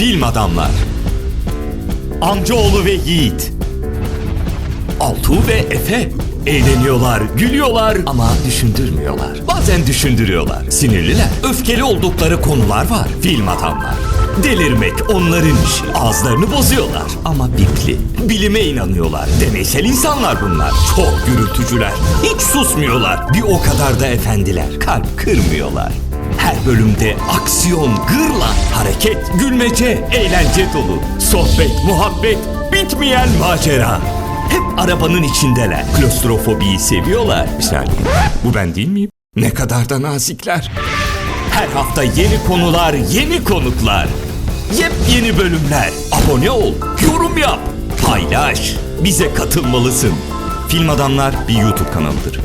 Film Adamlar Amcaoğlu ve Yiğit Altuğ ve Efe Eğleniyorlar, gülüyorlar ama düşündürmüyorlar. Bazen düşündürüyorlar. Sinirliler, öfkeli oldukları konular var. Film adamlar. Delirmek onların işi. Ağızlarını bozuyorlar ama bipli. Bilime inanıyorlar. Deneysel insanlar bunlar. Çok gürültücüler. Hiç susmuyorlar. Bir o kadar da efendiler. Kalp kırmıyorlar. Bölümde aksiyon, gırla, hareket, gülmece, eğlence dolu. Sohbet, muhabbet, bitmeyen macera. Hep arabanın içindeler. Klostrofobiyi seviyorlar. Bir saniye. Bu ben değil miyim? Ne kadar da nazikler. Her hafta yeni konular, yeni konuklar. Yepyeni bölümler. Abone ol, yorum yap, paylaş. Bize katılmalısın. Film Adamlar bir YouTube kanalıdır.